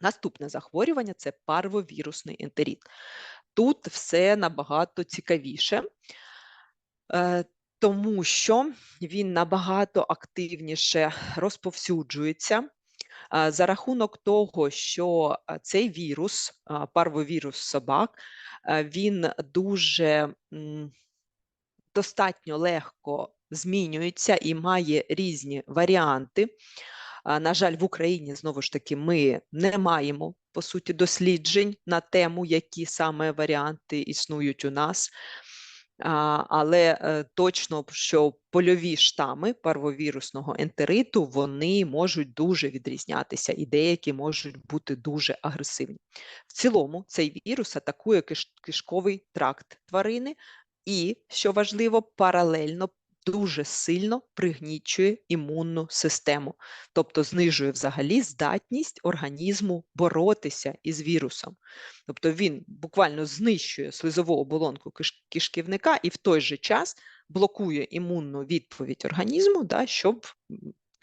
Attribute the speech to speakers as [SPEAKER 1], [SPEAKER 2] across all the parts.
[SPEAKER 1] Наступне захворювання це парвовірусний ентерит. Тут все набагато цікавіше, е, тому що він набагато активніше розповсюджується е, за рахунок того, що е, цей вірус, парвовірус собак, він дуже достатньо легко змінюється і має різні варіанти. На жаль, в Україні знову ж таки ми не маємо по суті досліджень на тему, які саме варіанти існують у нас. Але е, точно, що польові штами парвовірусного ентериту вони можуть дуже відрізнятися, і деякі можуть бути дуже агресивні. В цілому, цей вірус атакує кишковий тракт тварини, і, що важливо, паралельно дуже сильно пригнічує імунну систему, тобто знижує взагалі здатність організму боротися із вірусом. Тобто він буквально знищує слизову оболонку кишківника і в той же час блокує імунну відповідь організму, да, щоб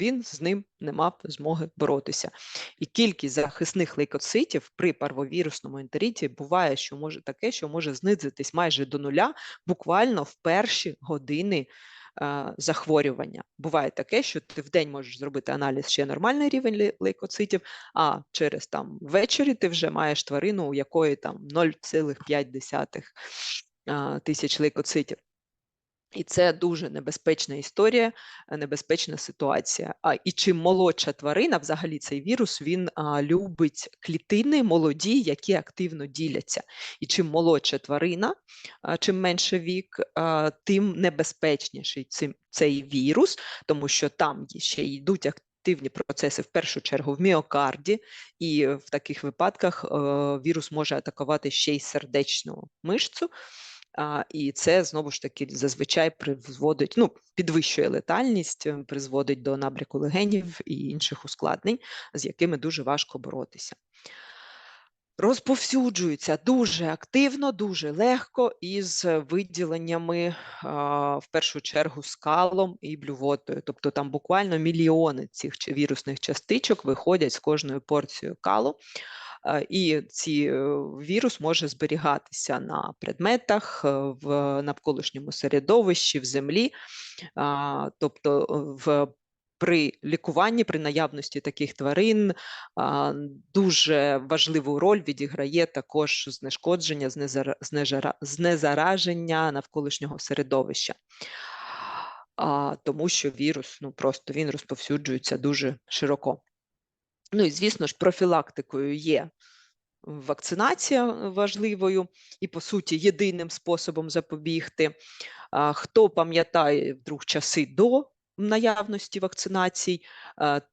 [SPEAKER 1] він з ним не мав змоги боротися. І кількість захисних лейкоцитів при парвовірусному ентериті буває, що може таке, що може знизитись майже до нуля буквально в перші години захворювання. Буває таке, що ти в день можеш зробити аналіз ще нормальний рівень лейкоцитів, а через там ввечері ти вже маєш тварину, у якої там 0,5 тисяч лейкоцитів. І це дуже небезпечна історія, е, небезпечна ситуація. А і чим молодша тварина, взагалі цей вірус він а, любить клітини молоді, які активно діляться. І чим молодша тварина, а, чим менше вік, а, тим небезпечніший цим, цей вірус, тому що там ще йдуть активні процеси в першу чергу в міокарді, і в таких випадках е, вірус може атакувати ще й сердечну мишцю. І це знову ж таки зазвичай призводить, ну, підвищує летальність, ем, призводить до набряку легенів і інших ускладнень, з якими дуже важко боротися. Розповсюджується дуже активно, дуже легко із виділеннями в першу чергу скалом і блювотою. Тобто там буквально мільйони цих вірусних частичок виходять з кожною порцією калу і ці е, вірус може зберігатися на предметах, е, в навколишньому середовищі, в землі, тобто е, в при лікуванні, при наявності таких тварин дуже важливу роль відіграє також знешкодження, знезараження навколишнього середовища. Тому що вірус ну просто він розповсюджується дуже широко. Ну і звісно ж, профілактикою є вакцинація важливою і, по суті, єдиним способом запобігти. Хто пам'ятає вдруг часи до наявності вакцинацій,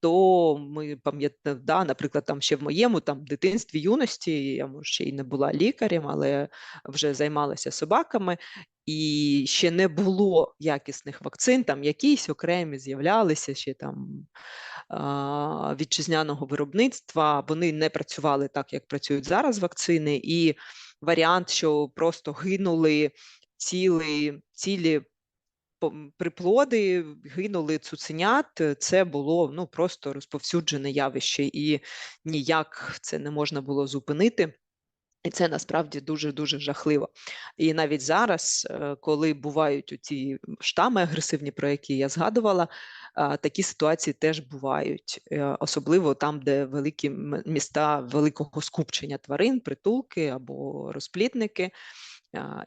[SPEAKER 1] то ми пам'ятаємо, да, наприклад, там ще в моєму там дитинстві юності, я може ще й не була лікарем, але вже займалася собаками, і ще не було якісних вакцин, там якісь окремі з'являлися ще там вітчизняного виробництва. Вони не працювали так, як працюють зараз вакцини, і варіант, що просто гинули цілі, цілі приплоди, гинули цуценят, це було ну просто розповсюджене явище, і ніяк це не можна було зупинити. І це насправді дуже дуже жахливо. І навіть зараз, е, коли бувають ці штами агресивні, про які я згадувала, такі ситуації теж бувають, е, особливо там, де великі міста великого скупчення тварин, притулки або розплідники,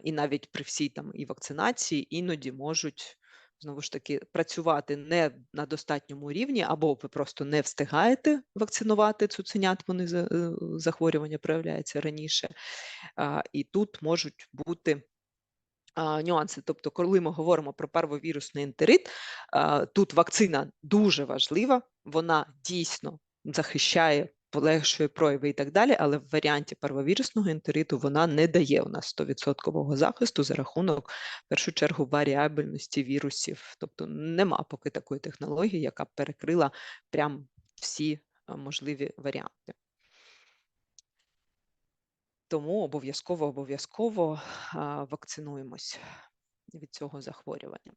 [SPEAKER 1] і навіть при всій там і вакцинації іноді можуть знову ж таки працювати не на достатньому рівні, або ви просто не встигаєте вакцинувати цуценят, вони е, захворювання проявляється раніше. І тут можуть бути. Нюанси, тобто, коли ми говоримо про парвовірусний ентерит, тут вакцина дуже важлива, вона дійсно захищає полегшує прояви і так далі, але в варіанті парвовірусного ентериту вона не дає у нас 100% захисту за рахунок, в першу чергу, варіабельності вірусів. Тобто нема поки такої технології, яка б перекрила прям всі можливі варіанти. Тому обов'язково обов'язково вакцинуємось від цього захворювання.